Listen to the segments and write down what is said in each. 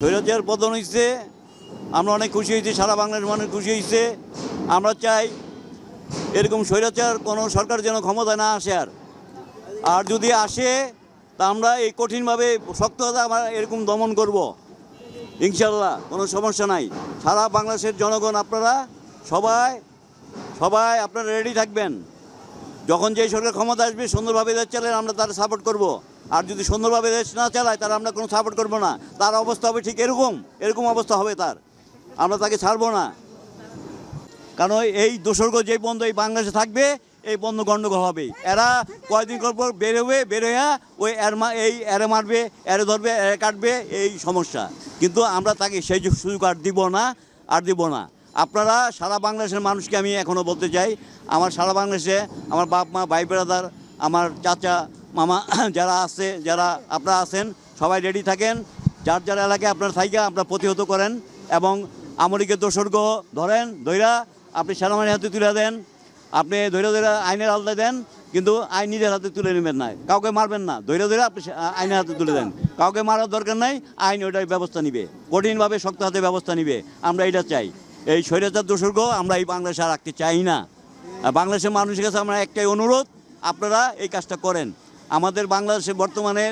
স্বৈরাচার পতন হয়েছে আমরা অনেক খুশি হয়েছি, সারা বাংলাদেশ মানুষ খুশি হয়েছে আমরা চাই এরকম স্বৈরাচার কোনো সরকার যেন ক্ষমতায় না আসে আর। আর যদি আসে, তা আমরা এই কঠিনভাবে শক্ততা আমরা এরকম দমন করব। ইনশাল্লাহ কোনো সমস্যা নাই। সারা বাংলাদেশের জনগণ, আপনারা সবাই সবাই আপনারা রেডি থাকবেন। যখন যে সরকার ক্ষমতা আসবে, সুন্দরভাবে চালালে আমরা তার সাপোর্ট করব। আর যদি সুন্দরভাবে দেশ না চালায় তার আমরা কোনো সাপোর্ট করব না। তার অবস্থা হবে ঠিক এরকম এরকম অবস্থা হবে তার। আমরা তাকে ছাড়বো না। কারণ এই দোসর্গ যে বন্ধ এই বাংলাদেশে থাকবে, এই বন্ধ গণ্ডগোল হবে। এরা কয়েকদিন পর বেরোবে বেরোয়া ওই এর মা এই এরে মারবে, এরে ধরবে, এরে কাটবে, এই সমস্যা। কিন্তু আমরা তাকে সেই সুযোগ আর দিব না, আর দিব না। আপনারা সারা বাংলাদেশের মানুষকে আমি এখনও বলতে চাই, আমার সারা বাংলাদেশে আমার বাপ মা, ভাই ব্রাদার আমার চাচা মামা, যারা আছে, যারা আপনারা আছেন, সবাই রেডি থাকেন। যার যার এলাকায় আপনার থাইকা আপনারা প্রতিহত করেন এবং আমরিকে দোসর্গ ধরেন ধৈরা আপনি সেনাবাহিনীর হাতে তুলে দেন, আপনি ধৈর্য ধৈর্য আইনের আলদায় দেন, কিন্তু আইন নিজের হাতে তুলে নেবেন না। কাউকে মারবেন না। ধৈর্য ধৈর্য আপনি আইনের হাতে তুলে দেন। কাউকে মারার দরকার নাই, আইন ওইটাই ব্যবস্থা নিবে। কঠিনভাবে শক্ত হাতে ব্যবস্থা নিবে। আমরা এটা চাই। এই স্বৈরাচার দোসর্গ আমরা এই বাংলাদেশে রাখতে চাই না। বাংলাদেশের মানুষের কাছে আমরা একটাই অনুরোধ, আপনারা এই কাজটা করেন। আমাদের বাংলাদেশে বর্তমানে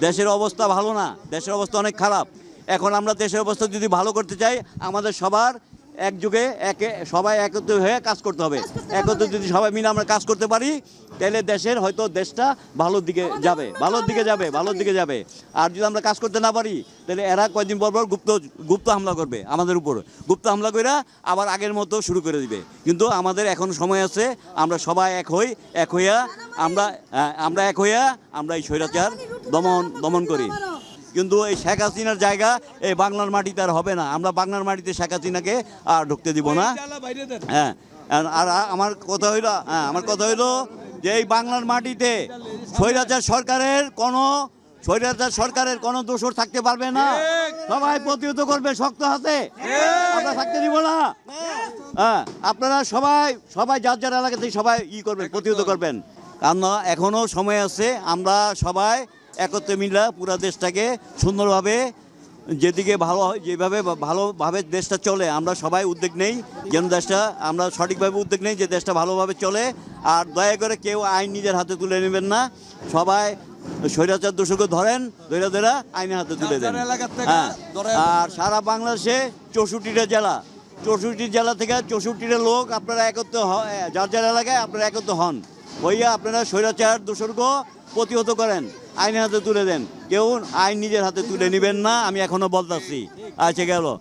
দেশের অবস্থা ভালো না, দেশের অবস্থা অনেক খারাপ। এখন আমরা দেশের অবস্থা যদি ভালো করতে চাই, আমাদের সবার একযোগে একে সবাই একত্র হয়ে কাজ করতে হবে। একত্রে যদি সবাই মিলে আমরা কাজ করতে পারি তাহলে দেশের হয়তো দেশটা ভালোর দিকে যাবে ভালোর দিকে যাবে ভালোর দিকে যাবে। আর যদি আমরা কাজ করতে না পারি তাহলে এরা কয়েকদিন পর পর গুপ্ত গুপ্ত হামলা করবে আমাদের উপর। গুপ্ত হামলা করে আবার আগের মতো শুরু করে দিবে। কিন্তু আমাদের এখন সময় আছে আমরা সবাই এক হই এক হইয়া আমরা আমরা এক হইয়া আমরা এই স্বৈরাচার দমন দমন করি। কিন্তু এই শেখ হাসিনার জায়গা এই বাংলার মাটিতে আর হবে না। আমরা বাংলার মাটিতে শেখ হাসিনাকে আর ঢুকতে দিব না। হ্যাঁ আর- আমার কথা হইল হ্যাঁ আমার কথা হইল যে এই বাংলার মাটিতে স্বৈরাচার সরকারের কোনো স্বৈরাচার সরকারের কোনো দোষর থাকতে পারবে না। সবাই প্রতিহত করবে শক্ত হাতে। আমরা থাকতে দিব না। হ্যাঁ আপনারা সবাই সবাই যার যার এলাকাতে সবাই ই করবেন প্রতিহত করবেন। কারণ এখনও সময় আছে আমরা সবাই একত্রে মিলা পুরো দেশটাকে সুন্দরভাবে যেদিকে ভালো হয় যেভাবে ভালোভাবে দেশটা চলে আমরা সবাই উদ্যোগ নেই যেন দেশটা আমরা সঠিকভাবে উদ্যোগ নেই যে দেশটা ভালোভাবে চলে। আর দয়া করে কেউ আইন নিজের হাতে তুলে নেবেন না। সবাই স্বৈরাচার দোষকে ধরেন ধরে ধরে আইনের হাতে তুলে দেন। হ্যাঁ। আর সারা বাংলাদেশে চৌষট্টিটা জেলা। চৌষট্টি জেলা থেকে চৌষট্টিটা লোক আপনারা একত্র যার যার এলাকায় আপনারা একত্র হন। হইয়া আপনারা স্বৈরাচার দোষর্গ প্রতিহত করেন, আইনের হাতে তুলে দেন। কেউ আইন নিজের হাতে তুলে নেবেন না, আমি এখনও বলতাছি। আচ্ছা গেল।